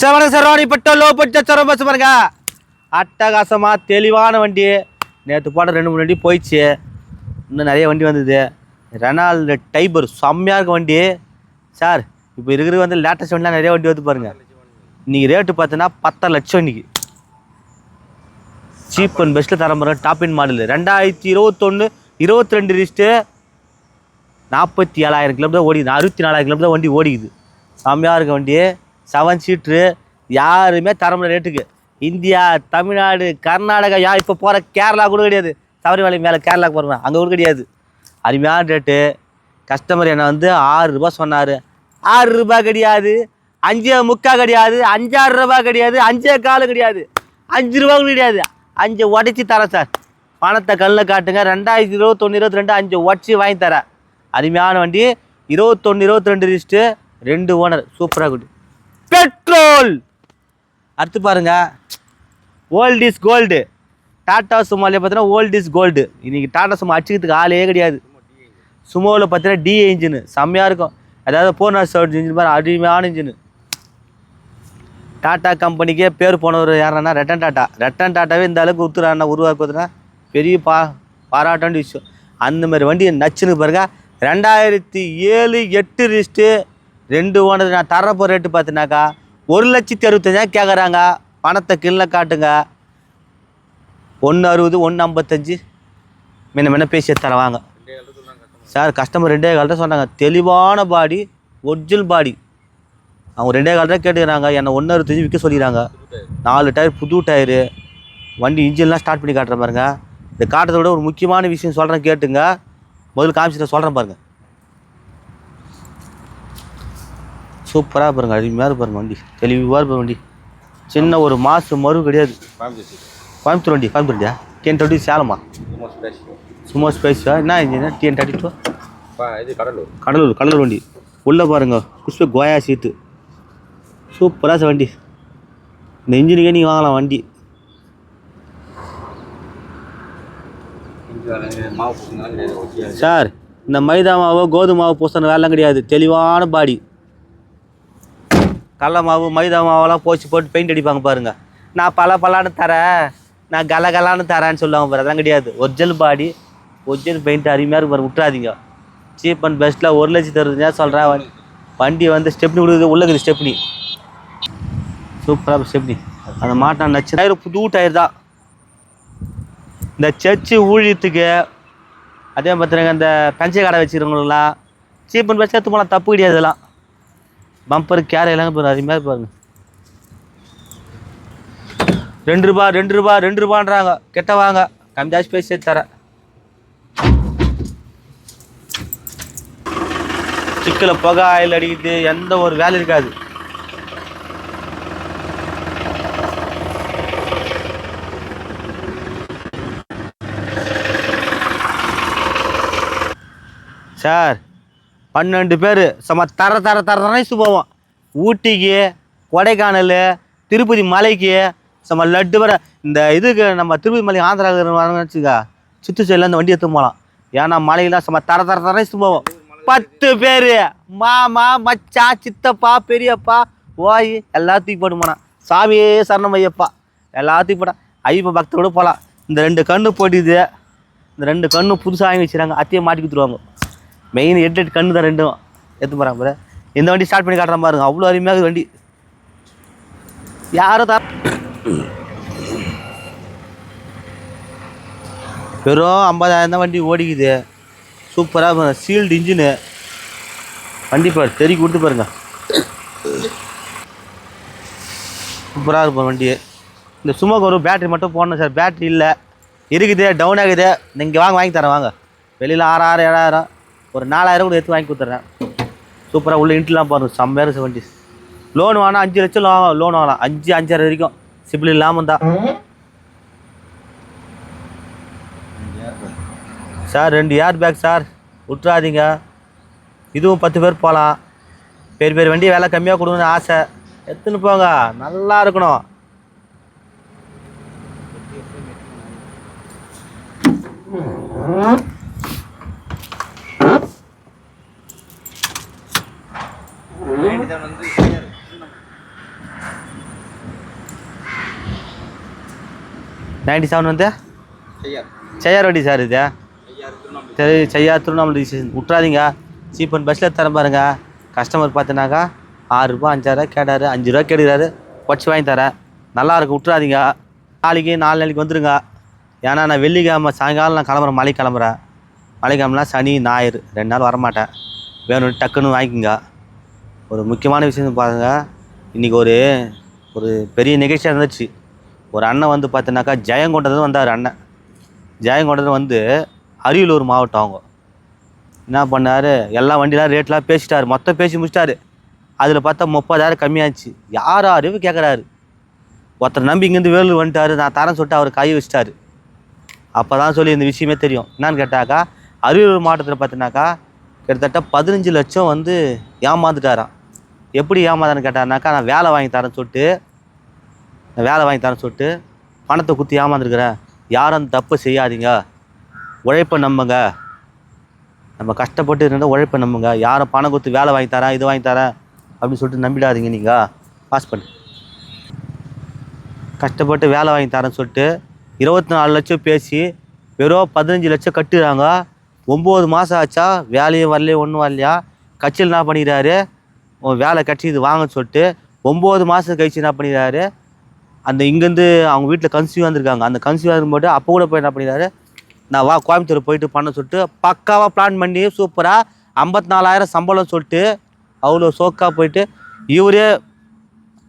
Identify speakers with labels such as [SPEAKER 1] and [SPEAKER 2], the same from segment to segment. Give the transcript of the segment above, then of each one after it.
[SPEAKER 1] Sir வணக்கம் sir Ranipet லோ பட்டோ சார் பஸ் பாருங்க. அட்டகாசமாக தெளிவான வண்டி. நேற்று போட்ட ரெண்டு மூணு வண்டி போயிடுச்சு. இன்னும் நிறைய வண்டி வந்தது. ரெனால்டு டைபர் செம்மையாக இருக்க வண்டி. சார் இப்போ இருக்கிற வந்து லேட்டஸ்ட் வண்டிலாம் நிறைய வண்டி வந்து பாருங்க. இன்றைக்கி ரேட்டு பார்த்தீங்கன்னா பத்தரை லட்சம் இன்றைக்கி சீப் அண்ட் பெஸ்ட்டில் தர பாருங்க டாப் இன் மாடல் ரெண்டாயிரத்தி இருபத்தொன்று இருபத்தி ரெண்டு ரிஸ்ட்டு நாற்பத்தி ஏழாயிரம் கிலோமீட்டர் ஓடிக்குது அறுபத்தி நாலாயிரம் கிலோமீட்டர் வண்டி ஓடிக்குது. செம்மையாக இருக்க வண்டி. செவன் சீட்ரு யாருமே தரமுடிய ரேட்டுக்கு இந்தியா தமிழ்நாடு கர்நாடகா யா இப்போ போகிற கேரளா கூட கிடையாது. சபரிமலை மேலே கேரளா போகிறேன் அங்கே கூட கிடையாது. அருமையான ரேட்டு கஸ்டமர் என்னை வந்து ஆறு ரூபாய் சொன்னார். ஆறு ரூபாய் கிடையாது. அஞ்சே முக்கா கிடையாது. அஞ்சாறு ரூபாய் கிடையாது. அஞ்சே காலு கிடையாது. அஞ்சு ரூபா கூட கிடையாது. அஞ்சு உடச்சி தரேன் சார் பணத்தை கல்லில் காட்டுங்க. ரெண்டாயிரத்தி இருபத்தொன்று இருபத்தி ரெண்டு அஞ்சு உடச்சி வாங்கி தரேன். அருமையான வண்டி. இருபத்தொன்று இருபத்தி ரெண்டு லிஸ்ட்டு ரெண்டு ஓனர் சூப்பராக குடி பெட்ரோல். அடுத்து பாருங்க. ஓல்ட் இஸ் கோல்டு டாடா சுமாலே பார்த்தீங்கன்னா ஓல்ட் இஸ் கோல்டு இன்னைக்கு டாடா சும்மா அடிச்சுக்கிறதுக்கு ஆளே கிடையாது. சுமோவில் பார்த்தீங்கன்னா டி இன்ஜினு செம்மையாக இருக்கும். அதாவது போனா சர்ட் இன்ஜின் மாதிரி அருமையான இன்ஜினு டாடா கம்பெனிக்கே பேர் போனவர் யாருன்னா ரட்டன் டாட்டா ரட்டன் டாட்டாவே இந்த அளவுக்கு உத்துறாண்ணா உருவாக்குறதுனா பெரிய பா பாராட்டான விஷயம். அந்த மாதிரி வண்டி நச்சுன்னு பாருங்க. ரெண்டாயிரத்தி ஏழு எட்டு லிஸ்ட்டு ரெண்டு ஓனது நான் தரப்போ ரேட்டு பார்த்தினாக்கா ஒரு லட்சத்தி அறுபத்தஞ்சாயிரம் கேட்குறாங்க பணத்தை கீழே காட்டுங்க. ஒன்று அறுபது ஒன்று ஐம்பத்தஞ்சு. முன்ன முன்ன பேசி தரவாங்க. சார் கஸ்டமர் ரெண்டே கால் தான் சொன்னாங்க. தெளிவான பாடி ஒரிஜினல் பாடி அவங்க ரெண்டே கால் தான் கேட்டுக்கிறாங்க. என்னை ஒன்று அறுபத்தஞ்சு விற்க சொல்லிக்கிறாங்க. நாலு டயர் புது டயரு வண்டி இன்ஜின்லாம் ஸ்டார்ட் பண்ணி காட்டுற பாருங்க. இந்த காட்டுறத விட ஒரு முக்கியமான விஷயம் சொல்கிறேன் கேட்டுங்க. முதல்ல காமிச்சிட்டு சொல்கிறேன் பாருங்கள் சூப்பராக பாருங்க அருமையாக பாருங்க வண்டி. தெளிவாக இருப்பார் வண்டி. சின்ன ஒரு மாசு மறு கிடையாது. கோயம்புத்தூர் வண்டி கோயம்புத்தூர் வண்டியா? டிஎன் தேர்ட்டி சேலமா? சும்மா ஸ்பேஸா என்ன இன்ஜினா டிஎன் தேர்ட்டி டூ
[SPEAKER 2] இது கடலூர்
[SPEAKER 1] கடலூர் கடலூர் வண்டி. உள்ளே பாருங்க குஷ்பு கோயா சீட்டு சூப்பராக சார் வண்டி. இந்த இன்ஜினுக்கே நீங்கள் வாங்கலாம் வண்டி. சார் இந்த மைதா மாவு கோதுமாவு பூசணும் வேலைலாம் கிடையாது. தெளிவான பாடி கடல மாவு மைதா மாவெல்லாம் போச்சு போட்டு பெயிண்ட் அடிப்பாங்க பாருங்க. நான் பல பலான்னு தரேன். நான் கல கலான்னு தரேன்னு சொல்லுவாங்க பாரு அதெல்லாம் கிடையாது. ஒரிஜினல் பாடி ஒரிஜினல் பெயிண்ட் அருமையாக இருக்கும் பாருங்க விட்றாதீங்க சீப் அண்ட் பெஸ்ட்டில் ஒரு லட்சம் தருதுங்க சொல்கிறேன் வண்டி வந்து ஸ்டெப்னி கொடுக்குது உள்ளே இருக்குது ஸ்டெப்னி சூப்பராக ஸ்டெப்னி அந்த மாட்டான் நச்சு டயர் புது டயர் தான். இந்த சர்ச்சு ஊழியத்துக்கு அதே பார்த்துருங்க இந்த பஞ்சை கடை வச்சுருக்கவங்களாம் சீப் அண்ட் பெஸ்ட் எடுத்து போனால் தப்பு கிடையாது பம்பர் கேர் எல்லாம் பாருங்க அருமையாக பாருங்க. ரெண்டு ரூபா ரெண்டு ரூபா ரெண்டு ரூபான்றாங்க. கெட்ட வாங்க. கம்மி ஜாஸ்தி பேசி தரேன். சிக்கல புகை ஆயில் அடிக்குது. எந்த ஒரு வேலை இருக்காது. சார் பன்னெண்டு பேர். சும்மா தர தர தர தரனைசு போவோம். ஊட்டிக்கு கொடைக்கானல் திருப்பதி மலைக்கு சும்மா லட்டு வர இந்த இதுக்கு நம்ம திருப்பதி மலை ஆந்திரா வச்சுக்கா சுற்று சைடில் வண்டி எடுத்து போகலாம் ஏன்னா மலையெல்லாம் சும்மா தர தர தரனைசு போவோம். பத்து பேர். மாமா மச்சா சித்தப்பா பெரியப்பா ஓய் எல்லாத்தையும் போட்டு போனான் சாமியே சரணம் ஐயப்பா. எல்லாத்தையும் போட்டான் ஐயப்பா பக்தரோடு போகலாம் இந்த ரெண்டு கண்ணு போட்டிது இந்த ரெண்டு கண்ணு புதுசாக வாங்கி வச்சுறாங்க அத்தையை மாட்டி கொடுத்துருவாங்க. மெயின் எட்டு எட்டு கண்ணு தான் ரெண்டும். எடுத்து போகிறாங்க பாரு இந்த வண்டி ஸ்டார்ட் பண்ணி காட்டுற பாருங்க. அவ்வளோ அருமையாக வண்டி. யாரும் தான் வெறும் ஐம்பதாயிரம் தான் வண்டி ஓடிக்குது. சூப்பராக சீல்டு இன்ஜினு வண்டி பாரு தெரி கொடுத்து பாருங்க. சூப்பராக இருக்கும் வண்டி இந்த சும்மாக்கு ஒரு பேட்டரி மட்டும் போடணும் சார். பேட்டரி இல்லை. இருக்குது டவுன் ஆகுது. நீங்கள் வாங்க வாங்கி தரேன். வாங்க. வெளியில் ஆறாயிரம் ஏழாயிரம். ஒரு நாலாயிரம் கூட எடுத்து வாங்கி கொடுத்துட்றேன். சூப்பராக உள்ள இன்ட்லாம் பாருங்கள் செம்மையாக செவன்டிஸ் வண்டி லோன் வாங்கினா அஞ்சு லட்சம் லோ- லோன் வாங்கலாம். அஞ்சு அஞ்சரை வரைக்கும். சிபில் இல்லாமல் தான் சார் ரெண்டு ஏர் பேக் சார் விட்றாதீங்க இதுவும் பத்து பேர் போகலாம். பெரிய பெரிய வண்டி விலை கம்மியாக கொடுங்கன்னு ஆசை. எடுத்துன்னு போங்க. நல்லா இருக்கணும். நைன்டி செவன் வந்து?
[SPEAKER 2] செய்யார்.
[SPEAKER 1] வண்டி சார் இது. சரி செய்யார் திருவண்ணாமலை ஸ்டேஷன் விட்றாதீங்க சீப் அண்ட் பஸ்ஸில் தரேன் பாருங்க. கஸ்டமர் பார்த்தினாக்கா ஆறு ரூபா அஞ்சாயிரம் கேட்டார். அஞ்சு ரூபா கேட்குறாரு குறைச்சி வாங்கி தரேன். நல்லா இருக்கு விட்றாதீங்க நாளைக்கு நாலு நாளைக்கு வந்துருங்க. ஏன்னா நான் வெள்ளிக்கிழமை சாயங்காலம் நான் கிளம்புறேன். மலை கிளம்புறேன். மலைக்கிழமைனா சனி ஞாயிறு. ரெண்டு நாள் வரமாட்டேன். வேணும் டக்குன்னு வாங்கிக்கோங்க. ஒரு முக்கியமான விஷயம் பாருங்க. இன்றைக்கி ஒரு ஒரு பெரிய நிகழ்ச்சியாக இருந்துச்சு. ஒரு அண்ணன் வந்து பார்த்தீங்கன்னாக்கா ஜெயங்கொண்டது வந்தார் அண்ணன். ஜெயங்கொண்டது வந்து அரியலூர் மாவட்டம் அவங்க. என்ன பண்ணார்? எல்லா வண்டிலாம் ரேட்லாம் பேசிட்டார். மொத்தம் பேசி முடிச்சிட்டாரு. அதில் பார்த்தா முப்பதாயிரம் கம்மியாச்சு. யார் அறிவு கேட்குறாரு ஒருத்தர் நம்பி இங்கேருந்து வேலூர் வந்துட்டார். நான் தரேன் சொல்லிட்டு அவர் கை வச்சிட்டாரு. அப்போ தான் சொல்லி இந்த விஷயமே தெரியும். என்னான்னு கேட்டாக்கா அரியலூர் மாவட்டத்தில் பார்த்தினாக்கா கிட்டத்தட்ட பதினஞ்சு லட்சம் வந்து ஏமாந்துட்டாராம். எப்படி ஏமாதான்னு கேட்டாருனாக்கா நான் வேலை வாங்கி தரேன்னு சொல்லிட்டு வேலை வாங்கி தரேன்னு சொல்லிட்டு பணத்தை குத்தி ஏமாந்துருக்குறேன் யாரும் அந்த தப்பு செய்யாதீங்க. உழைப்பை நம்புங்க. நம்ம கஷ்டப்பட்டு இருந்தால் உழைப்பை நம்புங்க. யாரும் பணம் கொடுத்து வேலை வாங்கி தரேன் இது வாங்கி தரேன் அப்படின்னு சொல்லிட்டு நம்பிடாதீங்க நீங்கள் பாஸ் பண்ணு. கஷ்டப்பட்டு வேலை வாங்கி தரேன்னு சொல்லிட்டு இருபத்தி நாலு லட்சம் பேசி வெறும் பதினஞ்சு லட்சம் கட்டுறாங்க. ஒம்பது மாதம் ஆச்சா வேலையும் வரலையே ஒன்றும் வரலையா? கட்சியில் என்ன பண்ணிடுறாரு உன் வேலை கட்சி இது வாங்கன்னு சொல்லிட்டு ஒம்பது மாதம் கழிச்சு என்ன பண்ணிடுறாரு அந்த இங்கேருந்து அவங்க வீட்டில் கன்சியூ வந்திருக்காங்க அந்த கன்சியூ வரும்போது அப்போ கூட போய் என்ன பண்ணிடுறாரு நான் வா கோயம்புத்தூர் போயிட்டு பண்ண சொல்லிட்டு பக்காவாக பிளான் பண்ணி சூப்பராக ஐம்பத்தி நாலாயிரம் சம்பளம் சொல்லிட்டு அவ்வளோ சோக்காக போயிட்டு இவரே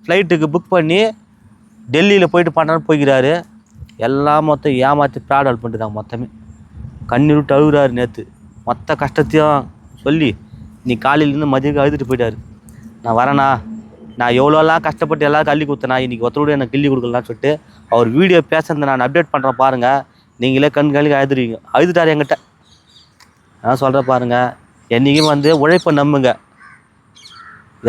[SPEAKER 1] ஃப்ளைட்டுக்கு புக் பண்ணி டெல்லியில் போயிட்டு பண்ணுறன்னு போய்க்கிறாரு. எல்லாம் மொத்தம் ஏமாற்றி ப்ராடல் பண்ணிட்டாங்க மொத்தமே. கண்ணீர் விட்டு அழுகுறாரு நேற்று மொத்த கஷ்டத்தையும் சொல்லி நீ காலையிலேருந்து மதியம் அழுதுட்டு போயிட்டார். நான் வரேண்ணா நான் எவ்வளோலாம் கஷ்டப்பட்டு எல்லாரும் கல்வி கொடுத்தேனா இன்றைக்கி ஒருத்தரோட எனக்கு கிள்ளி கொடுக்கலான்னு சொல்லிட்டு அவர் வீடியோ பேசுறதை நான் அப்டேட் பண்ணுறேன் பாருங்கள் நீங்களே கண் கழுவி அழுதுருவீங்க அழுதுட்டார் என்கிட்ட. நான் சொல்கிறேன் பாருங்கள் என்றைக்கும் வந்து உழைப்பை நம்புங்க.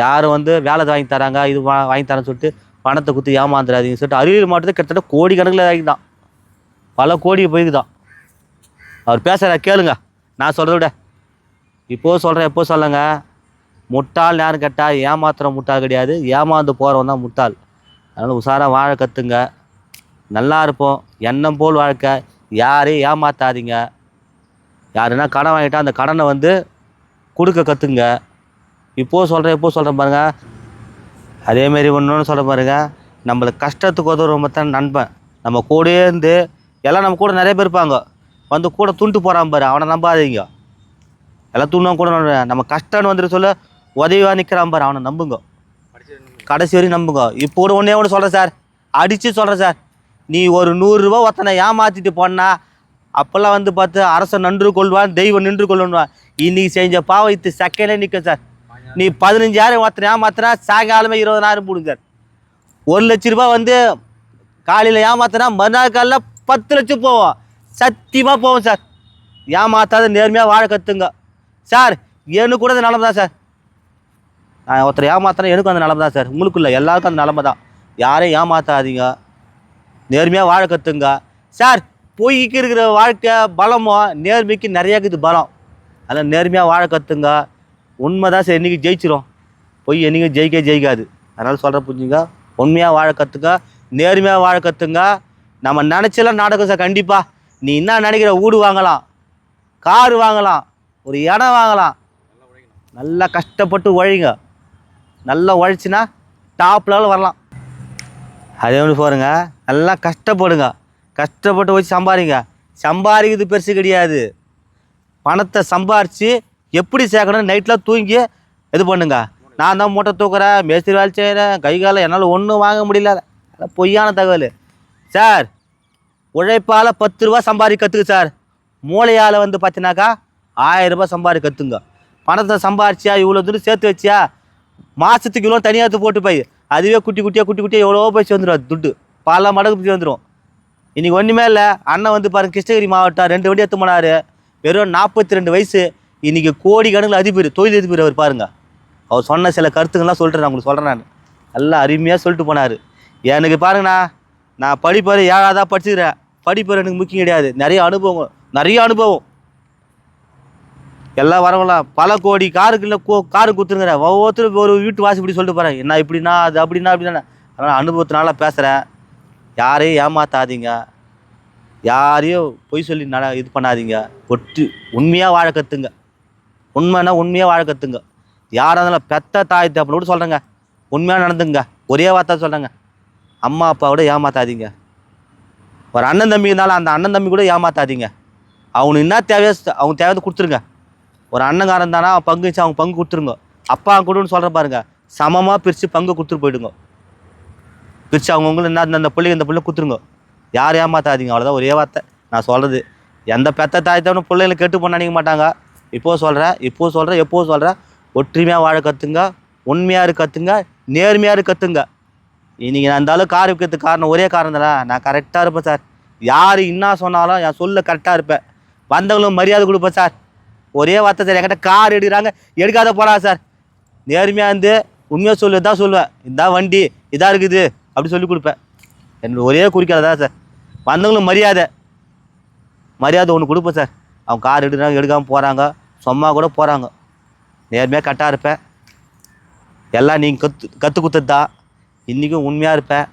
[SPEAKER 1] யாரும் வந்து வேலை வாங்கி தராங்க இது வா வாங்கி தரேன்னு சொல்லிட்டு பணத்தை குத்தி ஏமாந்துடாதீங்க சொல்லிட்டு அரியலூர் மாவட்டத்தில் கிட்டத்தட்ட கோடி கணக்கில் ஆகிதான் பல கோடி போய்க்குதான். அவர் பேசுகிற கேளுங்க. நான் சொல்கிறத விட. இப்போ சொல்கிறேன் எப்போ சொல்லுங்கள் முட்டாள் யாரும் கேட்டால் ஏமாத்துற முட்டாள் கிடையாது. ஏமாந்து போகிறவன் தான் முட்டாள். அதனால் உஷாராக வாழ கற்றுங்க நல்லா இருப்போம். எண்ணம் போல் வாழ்க்கை. யாரையும் ஏமாத்தாதீங்க. யாருன்னா கடன் வாங்கிட்டால் அந்த கடனை வந்து கொடுக்க கற்றுங்க இப்போது சொல்கிறேன் இப்போது சொல்கிறேன் பாருங்கள் அதேமாரி ஒன்று சொல்ல பாருங்கள் நம்மளுக்கு கஷ்டத்துக்கு உதவுறவங்க தான் நண்பன். நம்ம கூடயே இருந்து எல்லாம் நம்ம கூட நிறைய பேர் இருப்பாங்க. வந்து கூட துண்டு போகிறான் பாரு. அவனை நம்பாதீங்க. எல்லாம் துண்ணா கூட நம்ப- நம்ம கஷ்டம்னு வந்துட்டு சொல்ல உதவியாக நிற்கிறான் பாரு அவனை நம்புங்க. கடைசி வரையும் நம்புங்க. இப்போ கூட ஒன்றே ஒன்று சொல்கிறேன் சார். அடித்து சொல்கிறேன் சார். நீ ஒரு நூறுரூவா ஒருத்தனை ஏமாற்றிட்டு போனா அப்போல்லாம் வந்து பார்த்து அரசன் நன்று கொள்வான் தெய்வம் நின்று கொள்வான். இன்னைக்கு செஞ்ச பாவம் இத்து செகண்டே நிற்கும் சார். நீ பதினஞ்சாயிரம் ஒருத்தனை ஏமாத்தினா சாயங்காலமே இருபதனாயிரம் போடுங்க சார். ஒரு லட்ச ரூபா வந்து காலையில் ஏமாத்தினா மறுநாள் காலைல பத்து லட்சம் போவோம். சத்தியமாக போவோம் சார். ஏமாத்தாத நேர்மையாக வாழ கற்றுங்க சார் எனக்கு கூட அந்த நிலமை தான் சார். நான் ஒருத்தர் ஏமாத்தினா எனக்கும் அந்த நிலமை தான் சார். உங்களுக்கு இல்லை எல்லாருக்கும் அந்த நிலமை தான் யாரையும் ஏமாத்தாதீங்க. நேர்மையாக வாழ கற்றுங்க சார் பொய்க்கு இருக்கிற வாழ்க்கை பலமோ நேர்மைக்கு நிறைய இருக்குது பலம். அதனால் நேர்மையாக வாழ கற்றுங்க உண்மை தான் சார் என்றைக்கு ஜெயிச்சிரும். பொய் என்றைக்கும் ஜெயிக்க ஜெயிக்காது. அதனால் சொல்கிற புரிஞ்சுங்க? உண்மையாக வாழ கற்றுங்க நேர்மையாக வாழ கற்றுங்க நம்ம நினச்செல்லாம் நடக்கும் சார் கண்டிப்பாக நீ என்ன நினைக்கிற வீடு வாங்கலாம். கார் வாங்கலாம். ஒரு இடம் வாங்கலாம். நல்லா கஷ்டப்பட்டு உழைங்க. நல்லா உழைச்சின்னா டாப் லெவலில் வரலாம். அதே மாதிரி போகிறங்க நல்லா கஷ்டப்படுங்க. கஷ்டப்பட்டு வச்சு சம்பாதிங்க சம்பாதிக்கிறது பெருசு கிடையாது. பணத்தை சம்பாரித்து எப்படி சேர்க்கணும் நைட்டில் தூங்கி இது பண்ணுங்க. நான் தான் மூட்டை தூக்குறேன் மேஸ்திரி வேலை செய்கிறேன் கை காலம் என்னால் ஒன்றும் வாங்க முடியல. அதெல்லாம் பொய்யான தகவல். சார் உழைப்பால் பத்து ரூபா சம்பாதிக்க கற்றுக்கு சார். மூளையால் வந்து பார்த்தீங்கன்னாக்கா ஆயிரம் ரூபாய் சம்பாதிக்க கற்றுங்க பணத்தை சம்பாரிச்சியா இவ்வளோ தூரம் சேர்த்து வச்சியா? மாதத்துக்கு இவ்வளோ தனியாக எடுத்து போட்டு போய் அதுவே குட்டி குட்டியாக குட்டி குட்டியாக எவ்வளோ போய் வந்துடும் துட்டு பல மடங்கு போய் வந்துடும் இன்றைக்கி ஒன்றுமே இல்லை. அண்ணன் வந்து பாருங்கள் கிருஷ்ணகிரி மாவட்டம் ரெண்டு வண்டி எடுத்து போனார். வெறும் நாற்பத்தி ரெண்டு வயசு. இன்றைக்கி கோடி கணக்கில் அதிபர் தொழில் அதிபர் அவர் பாருங்கள் அவர் சொன்ன சில கருத்துக்கள்லாம் சொல்கிறேன் நான் உங்களுக்கு சொல்கிறேன் நான். நல்லா அருமையாக சொல்லிட்டு போனார். எனக்கு பாருங்கண்ணா நான் படிப்பறை ஏழாவதாக படிச்சுக்கிறேன். படிப்பறை எனக்கு முக்கியம் கிடையாது. நிறைய அனுபவம் நிறைய அனுபவம். எல்லாம் வரவங்களாம் பல கோடி காருக்குள்ள கோ காரு கொடுத்துருங்கிற ஒவ்வொருத்தரும் ஒரு வீட்டு வாசி இப்படி சொல்லிட்டு போகிறேன் என்ன இப்படின்னா அது அப்படின்னா அப்படின்னா அதனால் அனுபவத்தினால பேசுகிறேன் யாரையும் ஏமாத்தாதீங்க. யாரையும் பொய் சொல்லி நட இது பண்ணாதீங்க. ஒட்டு உண்மையாக வாழ கற்றுங்க உண்மைன்னா உண்மையாக வாழ கற்றுங்க யாராக இருந்தாலும் பெத்த தாய் தப்புன்னு கூட சொல்கிறேங்க உண்மையாக நடந்துங்க. ஒரே வார்த்தை சொல்கிறேங்க அம்மா அப்பாவோட ஏமாத்தாதீங்க. ஒரு அண்ணன் தம்பி இருந்தாலும் அந்த அண்ணன் தம்பி கூட ஏமாத்தாதீங்க. அவனுக்கு என்ன தேவையோ அவங்க தேவையை கொடுத்துருங்க. ஒரு அண்ணங்காரன் தானா அவன் பங்கு வச்சு அவங்க பங்கு கொடுத்துருங்க. அப்பா கொடுன்னு சொல்கிற பாருங்க. சமமாக பிரித்து பங்கு கொடுத்துட்டு போயிடுங்க. பிரித்து அவங்கவுங்களும் என்ன அந்த பிள்ளைங்க இந்த பிள்ளை கொடுத்துருங்க. யார் ஏமாத்தாதீங்க அவ்வளோதான் ஒரே வார்த்தை. நான் சொல்கிறது எந்த பெத்த தாய் பிள்ளைங்களை கெட்டு பண்ண நினைக்க மாட்டாங்க. இப்போ சொல்கிறேன் இப்போ சொல்கிறேன் எப்போ சொல்கிறேன் ஒற்றுமையாக வாழ கற்றுங்க உண்மையாக இருக்க கற்றுங்க நேர்மையாக இருக்க கற்றுங்க நீங்கள் நான் இருந்தாலும் கார் விற்கிறதுக்கு காரணம் ஒரே காரணம் தானே? நான் கரெக்டாக இருப்பேன் சார். யார் என்ன சொன்னாலும் என் சொல்ல கரெக்டாக இருப்பேன். வந்தவங்களும் மரியாதை கொடுப்பேன் சார். ஒரே வார்த்தை சார் என்கிட்ட கார் எடுக்கிறாங்க. எடுக்காத போடா சார். நேர்மையாக இருந்து உண்மையாக சொல்லு தான் சொல்லுவேன். இதான் வண்டி இதாக இருக்குது. அப்படி சொல்லி கொடுப்பேன். என்னோட ஒரே குறிக்கோள் தான் சார். வந்தவங்களும் மரியாதை. மரியாதை ஒன்று கொடுப்பேன் சார். அவங்க கார் எடுக்கிறாங்க எடுக்காமல் போகிறாங்க சும்மா கூட போகிறாங்க நேர்மையாக கரெக்டாக இருப்பேன். எல்லாம் நீங்கள் கற்று கற்றுக் கொடுத்தது தான் இன்றைக்கும் உண்மையாக இருப்பேன்.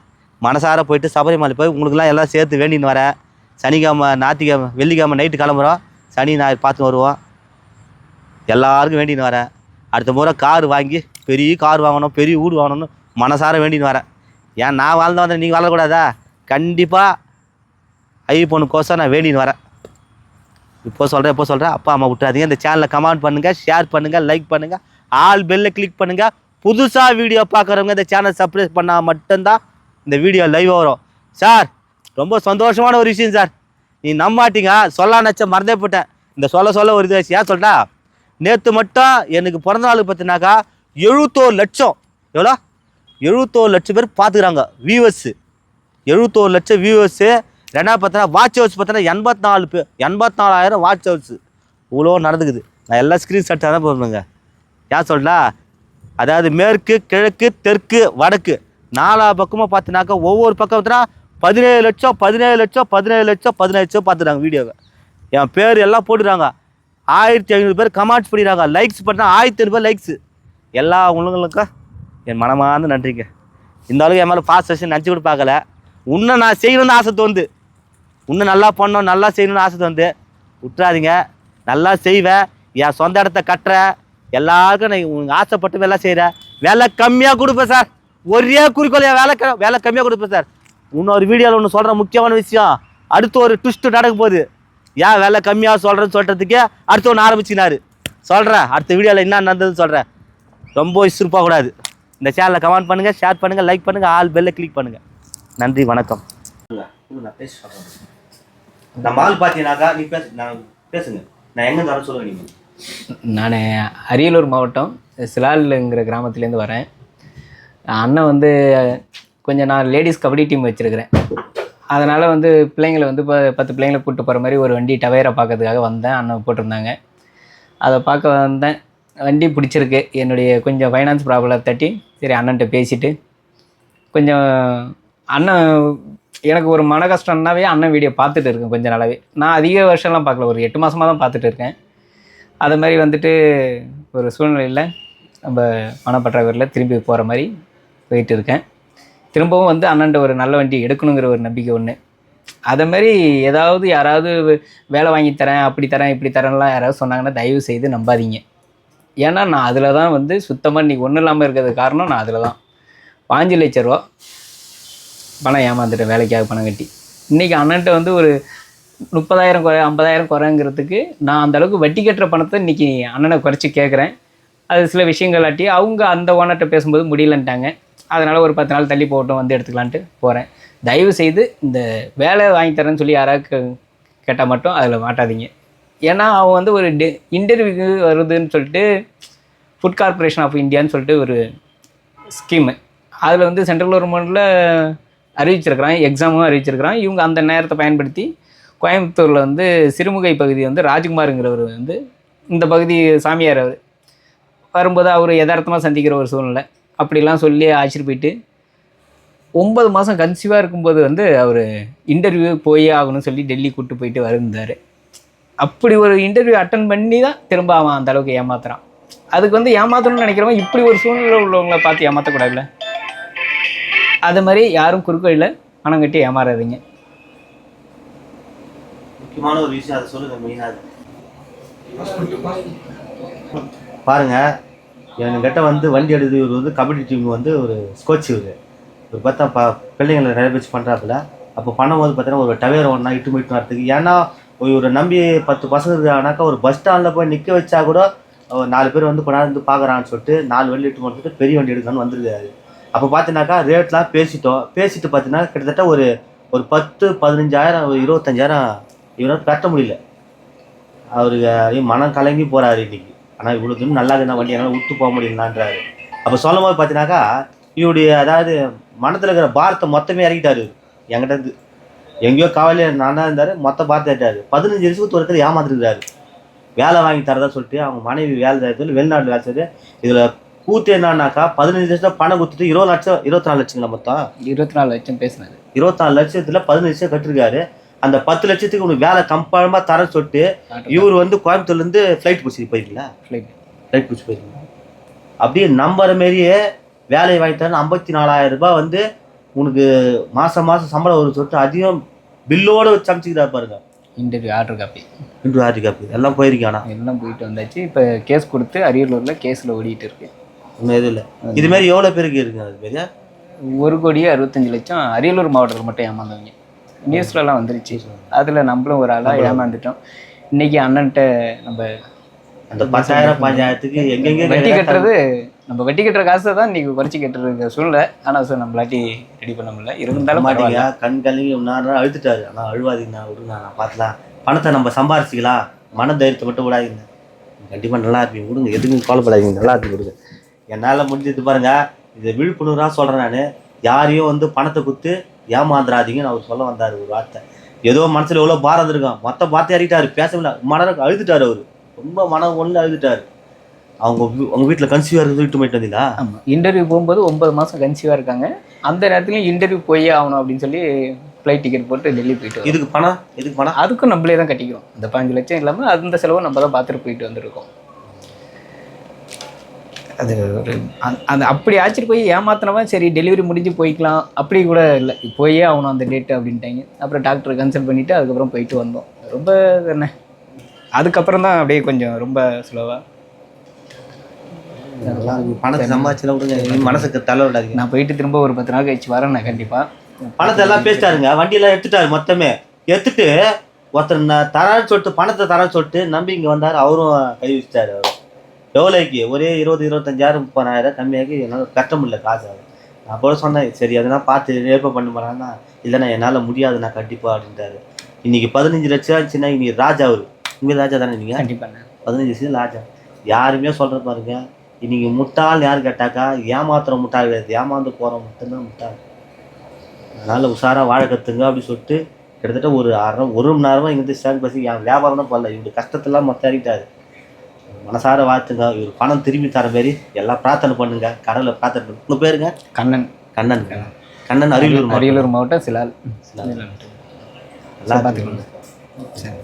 [SPEAKER 1] மனசார போயிட்டு சபரிமலை போய் உங்களுக்குலாம் எல்லாம் சேர்த்து வேண்டின்னு வரேன். சனிக்கிழமை ஞாத்திக்கிழமை வெள்ளிக்கிழமை நைட்டு கிளம்புறோம். சனி ஞாயிறு பார்த்து வருவோம். எல்லாருக்கும் வேண்டின்னு வரேன் அடுத்த முறை கார் வாங்கி பெரிய கார் வாங்கணும் பெரிய வீடு வாங்கணும்னு மனசார வேண்டின்னு வரேன் ஏன் நான் வாழ்ந்து வந்தேன் நீங்கள் வாழக்கூடாதா? கண்டிப்பாக ஐ பொண்ணுக்கோசம் நான் வேண்டின்னு வரேன் இப்போ சொல்கிறேன் இப்போ சொல்கிறேன் அப்பா அம்மா விட்டுறாதீங்க. இந்த சேனலை கமெண்ட் பண்ணுங்கள் ஷேர் பண்ணுங்கள் லைக் பண்ணுங்கள் ஆல் பெல்லை கிளிக் பண்ணுங்கள் புதுசாக வீடியோ பார்க்குறவங்க இந்த சேனல் சப்ஸ்கிரைப் பண்ணால் மட்டும்தான் இந்த வீடியோ லைவ் வரும். சார் ரொம்ப சந்தோஷமான ஒரு விஷயம் சார் நீ நம்பாட்டிங்க. சொல்ல நினச்ச மறந்தே போட்டேன் இந்த சொல்ல சொல்ல ஒரு இது ஏன் சொல்லிட்டா நேற்று மட்டும் எனக்கு பிறந்தநாள் பார்த்தீங்கன்னாக்கா எழுபத்தோரு லட்சம். எவ்வளோ? எழுபத்தோரு லட்சம் பேர் பார்த்துக்கிறாங்க வியூவர்ஸு எழுபத்தோரு லட்சம் வியூவர்ஸு ரெண்டாவது பார்த்தோன்னா வாட்ச் ஹவர்ஸ் பார்த்தீங்கன்னா எண்பத்தி நாலு பே எண்பத்தி நாலாயிரம் வாட்ச் ஹவர்ஸு இவ்வளோ நடந்துக்குது. நான் எல்லா ஸ்க்ரீன்ஷாட்டாக தான் போடணுங்க ஏன் சொல்லா அதாவது மேற்கு கிழக்கு தெற்கு வடக்கு. நாலா பக்கமாக பார்த்தினாக்கா ஒவ்வொரு பக்கம் பார்த்தீங்கன்னா பதினேழு லட்சம் பதினேழு லட்சம் பதினேழு லட்சம் பதினேழு லட்சம் பார்த்துறாங்க வீடியோவை. என் பேர் எல்லாம் போட்டுறாங்க ஆயிரத்தி ஐநூறு பேர் கமெண்ட்ஸ் பண்ணிடுறாங்க. லைக்ஸ் பண்ணால் ஆயிரத்தி ஐநூறு பேர் லைக்ஸு எல்லா உங்களுக்கும் என் மனமார்ந்த நன்றிங்க. இந்த அளவுக்கு என் மேலே பாஸ் செஷன் நினச்சி கூட பார்க்கல. இன்னும் நான் செய்யணும்னு ஆசை தோந்து இன்னும் நல்லா பண்ணணும் நல்லா செய்யணும்னு ஆசை தோணுது. விட்டுறாதீங்க. நல்லா செய்வேன் என் சொந்த இடத்த கட்டுற. எல்லாருக்கும் நான் உங்களுக்கு ஆசைப்பட்டு வேலை செய்கிறேன் வேலை கம்மியாக கொடுப்பேன் சார் ஒரே குறிக்கோள் என் வேலை க வேலை கம்மியாக கொடுப்பேன் சார் இன்னொரு வீடியோவில் ஒன்று சொல்கிற முக்கியமான விஷயம். அடுத்து ஒரு ட்விஸ்ட்டு நடக்க போகுது. ஏன் வேலை கம்மியாக சொல்கிறேன்னு சொல்கிறதுக்கே அடுத்து ஒன்று ஆரம்பிச்சினாரு சொல்கிறேன் அடுத்த வீடியோவில் என்ன நடந்ததுன்னு சொல்கிறேன் ரொம்ப இசுருப்பாக கூடாது இந்த சேனலை கமெண்ட் பண்ணுங்கள் ஷேர் பண்ணுங்கள் லைக் பண்ணுங்கள் ஆல் பெல்லை கிளிக் பண்ணுங்கள் நன்றி வணக்கம். நம்ம ஆள் பார்த்தீங்கன்னாக்கா நீ பேசு நான் பேசுங்க. நான் எங்கே வர சொல்லுங்க நீங்கள்
[SPEAKER 3] நான் அரியலூர் மாவட்டம் சிலாலுங்கிற கிராமத்துலேருந்து வரேன். அண்ணன் வந்து கொஞ்சம் நான் லேடிஸ் கபடி டீம் வச்சுருக்கிறேன். அதனால் வந்து பிள்ளைங்களை வந்து இப்போ பத்து பிள்ளைங்களை கூப்பிட்டு போகிற மாதிரி ஒரு வண்டி டவேரை பார்க்கறதுக்காக வந்தேன். அண்ணன் போட்டிருந்தாங்க. அதை பார்க்க வந்தேன். வண்டி பிடிச்சிருக்கு. என்னுடைய கொஞ்சம் ஃபைனான்ஸ் ப்ராப்ளம் தட்டி சரி அண்ணன்ட்ட பேசிட்டு கொஞ்சம் அண்ணன் எனக்கு ஒரு மன கஷ்டம்னாவே அண்ணன் வீடியோ பார்த்துட்டு இருக்கேன் கொஞ்சம் நாளாவே. நான் அதிக வருஷம்லாம் பார்க்கல. ஒரு எட்டு மாதமாக தான் பார்த்துட்டு இருக்கேன். அது மாதிரி வந்துட்டு ஒரு சூழ்நிலையில் நம்ம பணப்பற்றாக்குறையில் திரும்பி போகிற மாதிரி போயிட்டு இருக்கேன். திரும்பவும் வந்து அண்ணன்ட்ட ஒரு நல்ல வண்டி எடுக்கணுங்கிற ஒரு நம்பிக்கை ஒன்று அதை மாதிரி ஏதாவது யாராவது வேலை வாங்கி தரேன் அப்படி தரேன் இப்படி தரேன்லாம் யாராவது சொன்னாங்கன்னா தயவு செய்து நம்பாதீங்க. ஏன்னா நான் அதில் தான் வந்து சுத்தமாக இன்றைக்கி ஒன்றும் இல்லாமல் இருக்கிறது காரணம் நான் அதில் தான். பாஞ்சு லட்ச ரூபா பணம் ஏமாந்துட்டேன் வேலைக்காக பணம் கட்டி. இன்றைக்கி அண்ணன்ட்ட வந்து ஒரு முப்பதாயிரம் குறை ஐம்பதாயிரம் குறைங்கிறதுக்கு நான் அந்தளவுக்கு வட்டி கட்டுற பணத்தை இன்றைக்கி அண்ணனை குறைச்சி கேட்குறேன் அது சில விஷயங்களாட்டி அவங்க அந்த ஓனர்கிட்ட பேசும்போது முடியலன்ட்டாங்க. அதனால் ஒரு பத்து நாள் தள்ளி போகட்டும் வந்து எடுத்துக்கலான்ட்டு போகிறேன் தயவு செய்து இந்த வேலை வாங்கி தரேன்னு சொல்லி யாராவது கேட்டால் மட்டும் அதில் மாட்டாதீங்க. ஏன்னா அவன் வந்து ஒரு டெ இன்டர்வியூக்கு வருதுன்னு சொல்லிட்டு ஃபுட் கார்ப்பரேஷன் ஆஃப் இந்தியான்னு சொல்லிட்டு ஒரு ஸ்கீமு அதில் வந்து சென்ட்ரல் கவர்மெண்ட்டில் அறிவிச்சிருக்கிறான் எக்ஸாமும் அறிவிச்சிருக்கிறான் இவங்க அந்த நேரத்தை பயன்படுத்தி கோயம்புத்தூரில் வந்து சிறுமுகை பகுதி வந்து ராஜ்குமாருங்கிறவர் வந்து இந்த பகுதி சாமியார் அவர். வரும்போது அவர் யதார்த்தமாக சந்திக்கிற ஒரு சூழ்நிலை. அப்படிலாம் சொல்லி ஆச்சரியம் போயிட்டு ஒன்பது மாதம் கன்சீவாக இருக்கும்போது வந்து அவர் இன்டர்வியூ போயே ஆகணும்னு சொல்லி டெல்லி கூப்பிட்டு போயிட்டு வருந்தார் அப்படி ஒரு இன்டர்வியூ அட்டன் பண்ணி தான் திரும்ப அவன் அந்த அளவுக்கு ஏமாத்துறான். அதுக்கு வந்து ஏமாத்தணும்னு நினைக்கிறவன் இப்படி ஒரு சூழ்நிலை உள்ளவங்களை பார்த்து ஏமாற்றக்கூடாதுல்ல அது மாதிரி யாரும் குறுக்கோயில பணம் கட்டி ஏமாறாதீங்க.
[SPEAKER 1] முக்கியமான ஒரு விஷயம் அதை சொல்லுங்க மெயினாக பாருங்க என்கிட்ட வந்து வண்டி எடுத்து இவர் வந்து கபடி டீம் வந்து ஒரு ஸ்கோச் இவர். இவர் பார்த்தா ப பிள்ளைங்களை நிறைய பேச்சு பண்ணுறாப்புல அப்போ பண்ணும்போது பார்த்தீங்கன்னா ஒரு டவேர் ஒன்றா இட்டு போயிட்டு வரதுக்கு ஏன்னா இவரை நம்பி பத்து பசங்க இருக்கானாக்கா ஒரு பஸ் ஸ்டாண்டில் போய் நிற்க வச்சா கூட ஒரு நாலு பேர் வந்து கொண்டாந்து பார்க்குறான்னு சொல்லிட்டு நாலு வண்டி இட்டு போட்டு பெரிய வண்டி எடுக்கணும்னு வந்துருக்காரு. அப்போ பார்த்தீங்கன்னாக்கா ரேட்லாம் பேசிட்டோம். பேசிட்டு பார்த்தீங்கன்னா கிட்டத்தட்ட ஒரு ஒரு பத்து பதினஞ்சாயிரம் ஒரு இருபத்தஞ்சாயிரம் இவரால் கட்ட முடியல. அவருக்கு மனம் கலங்கி போகிறாரு இன்றைக்கி ஆனால் இவ்வளோ தூரம் நல்லா இருந்தா வண்டி என்னால் விட்டு போக முடியலன்றாரு அப்போ சொல்லும் போது பார்த்தீங்கன்னாக்கா இவருடைய அதாவது மனத்தில் இருக்கிற பாரத்தை மொத்தமே இறக்கிட்டாரு. இவரு. என்கிட்ட இருந்து எங்கேயோ காவலில் நானா இருந்தாரு மொத்த பாரத்தை இட்டாரு பதினஞ்சு வருஷத்துக்கு ஒருத்தர் ஏமாத்திருக்காரு வேலை வாங்கி தரதா சொல்லிட்டு அவங்க மனைவி வேலை தரது வெளிநாடு வேலை செய்யுது இதில் கூத்து என்னன்னாக்கா பதினஞ்சு லட்சம் பணம் கொடுத்துட்டு இருபது லட்சம் இருபத்தி நாலு லட்சங்களா மொத்தம்?
[SPEAKER 3] இருபத்தி நாலு லட்சம் பேசினது
[SPEAKER 1] இருபத்தாலு லட்சத்துல பதினஞ்சு லட்சம் கட்டிருக்காரு. அந்த பத்து லட்சத்துக்கு உனக்கு வேலை கம்பார்மா தரேன்னு சொல்லிட்டு இவர் வந்து கோயம்புத்தூர்ல இருந்து ஃப்ளைட் பிடிச்சி போயிருக்கீங்களா?
[SPEAKER 3] ஃப்ளைட்
[SPEAKER 1] ஃப்ளைட் பிடிச்சி போயிருக்கீங்களா? அப்படியே நம்புற மாரியே வேலையை வாங்கிட்டாரு ஐம்பத்தி நாலாயிரம் ரூபாய் வந்து உனக்கு மாசம் மாசம் சம்பளம் வரும் சொல்லிட்டு அதிகம் பில்லோட வச்சு அமைச்சிக்கிறாரு பாருங்க.
[SPEAKER 3] இன்டர்வியூ ஆர்டர் காப்பி
[SPEAKER 1] இன்று ஆர்டி காப்பி எல்லாம் போயிருக்கானா
[SPEAKER 3] எல்லாம் போயிட்டு வந்தாச்சு. இப்போ கேஸ் கொடுத்து அரியலூரில் கேஸில் ஓடிட்டு இருக்கு.
[SPEAKER 1] எதுவும் இல்லை. இது மாதிரி எவ்வளோ பேருக்கு இருக்குங்க அது மாரி
[SPEAKER 3] ஒரு கோடியே அறுபத்தஞ்சு லட்சம் அரியலூர் மாவட்டத்தில் மட்டும் ஏமாந்தவங்க. நியூஸ்லலாம் வந்துருச்சு. அதில் நம்மளும் ஒரு ஆளாக ஏமாந்துட்டோம். இன்னைக்கு அண்ணன்ட்ட நம்ம
[SPEAKER 1] அந்த பத்தாயிரம் பஞ்சாயிரத்துக்கு எங்கெங்க
[SPEAKER 3] வட்டி கட்டுறது நம்ம வட்டி கட்டுற காசை தான் இன்னைக்கு குறைச்சி கட்டுறது சூழ்நிலை. ஆனால் சார் நம்மளாட்டி ரெடி பண்ண முடியல. இருந்தாலும்
[SPEAKER 1] மாட்டீங்க கண் கலங்கி நேரம் அழுத்துட்டாரு ஆனால் அழுவாதீங்கண்ணா விடுங்க நான் பார்த்துலாம் பணத்தை நம்ம சம்பாரிச்சிக்கலாம். மன தைரியத்தை மட்டும் விடாதீங்க. கண்டிப்பாக நல்லா இருப்பீங்க. விடுங்க. எதுக்கும் கவலைப்படாதீங்க. நல்லா இருப்பீங்க விடுங்க. என்னால் முடிஞ்சது பாருங்க. இதை விழிப்புணர்வாக சொல்கிறேன் நான். யாரையும் வந்து பணத்தை கொடுத்து ஏமாந்துடாதீங்கன்னு அவர் சொல்ல வந்தார் ஒரு வார்த்தை. ஏதோ மனசில் எவ்வளோ பாரம் இருக்கான் மொத்த பாரத்தை இறக்கிட்டாரு பேசவில்லை மனம் அழுதுட்டாரு அவர். ரொம்ப மனம் ஒன்று அழுதுட்டாரு. அவங்க அவங்க வீட்டில் கன்சீவாக இருந்து விட்டு போயிட்டு வந்தீங்களா?
[SPEAKER 3] ஆமாம் இன்டர்வியூ போகும்போது ஒன்பது மாதம் கன்சீவாக இருக்காங்க. அந்த நேரத்துலையும் இன்டர்வியூ போயே ஆகணும் அப்படின்னு சொல்லி ஃப்ளைட் டிக்கெட் போட்டு டெல்லி போயிட்டு.
[SPEAKER 1] இதுக்கு பணம்? இதுக்கு பணம்?
[SPEAKER 3] அதுக்கும் நம்மளே தான் கட்டிக்கிறோம். அந்த பாஞ்சு லட்சம் இல்லாமல் அந்த செலவும் நம்ம தான் பார்த்துட்டு போயிட்டு வந்திருக்கோம். அது ஒரு அந்த- அப்படி ஆச்சுட்டு போய் ஏமாத்தினவன் சரி டெலிவரி முடிஞ்சு போய்க்கலாம். அப்படி கூட இல்லை. போயே ஆகணும் அந்த டேட்டு அப்படின்ட்டாங்க. அப்புறம் டாக்டரை கன்சல்ட் பண்ணிவிட்டு அதுக்கப்புறம் போயிட்டு வந்தோம். ரொம்ப என்ன அதுக்கப்புறம் தான் அப்படியே கொஞ்சம் ரொம்ப ஸ்லோவாக.
[SPEAKER 1] பணத்தை சம்பாதிச்சுல விடுங்க மனசுக்கு தலை விடாதீங்க.
[SPEAKER 3] நான் போயிட்டு திரும்ப ஒரு பத்து நாள் கழிச்சு வரேன் நான் கண்டிப்பாக
[SPEAKER 1] பணத்தை எல்லாம் பேசிட்டாருங்க. வண்டியெல்லாம் எடுத்துட்டாரு மொத்தமே. எடுத்துட்டு ஒருத்தர் நான் தரான்னு சொல்லிட்டு பணத்தை தரான்னு சொல்லிட்டு நம்பி இங்கே வந்தார். அவரும் கை வச்சிட்டாரு அவர். எவ்வளோக்கு ஒரே இருபது இருபத்தஞ்சாயிரம் முப்பதாயிரம் கம்மியாகி என்னால் கட்ட முடியல காசு. நான் போல சொன்னேன் சரி அதெல்லாம் பார்த்து ஏற்ப பண்ண போறான்னா இல்லைண்ணா என்னால் முடியாது நான் கண்டிப்பா அப்படின்ட்டாரு. இன்னைக்கு பதினஞ்சு லட்சம் ஆச்சுன்னா இன்னைக்கு ராஜா அவர். உண்மையை ராஜா தானே நீங்கள்
[SPEAKER 3] கண்டிப்பாக
[SPEAKER 1] பதினஞ்சு வருஷம் ராஜா. யாருமே சொல்ற பாருங்க இன்னைக்கு முட்டாள் யார் கேட்டாக்கா ஏமாத்துற முட்டாள் கிடையாது. ஏமாந்து போற மட்டும்தான் முட்டாள். அதனால உஷாரா வாழ கத்துங்க அப்படின்னு சொல்லிட்டு கிட்டத்தட்ட ஒரு அரை ஒரு மணி நேரமா இங்கிருந்து ஸ்டாண்ட் பஸ் என் வியாபாரம் தான் பண்ணல. இவரு கஷ்டத்தெல்லாம் மொத்தம் இறக்கிட்டாரு. மனசார வாழ்த்துங்க இவர் பணம் திரும்பி தர மாதிரி எல்லாம் பிரார்த்தனை பண்ணுங்க. கடவுளை பிரார்த்தனை பண்ணுங்க. உங்க பேருங்க?
[SPEAKER 3] கண்ணன்.
[SPEAKER 1] கண்ணன். கண்ணன் அரியலூர்.
[SPEAKER 3] அரியலூர் மாவட்டம் சிலால்.
[SPEAKER 1] நல்லா
[SPEAKER 3] பார்த்துக்கோங்க சரி.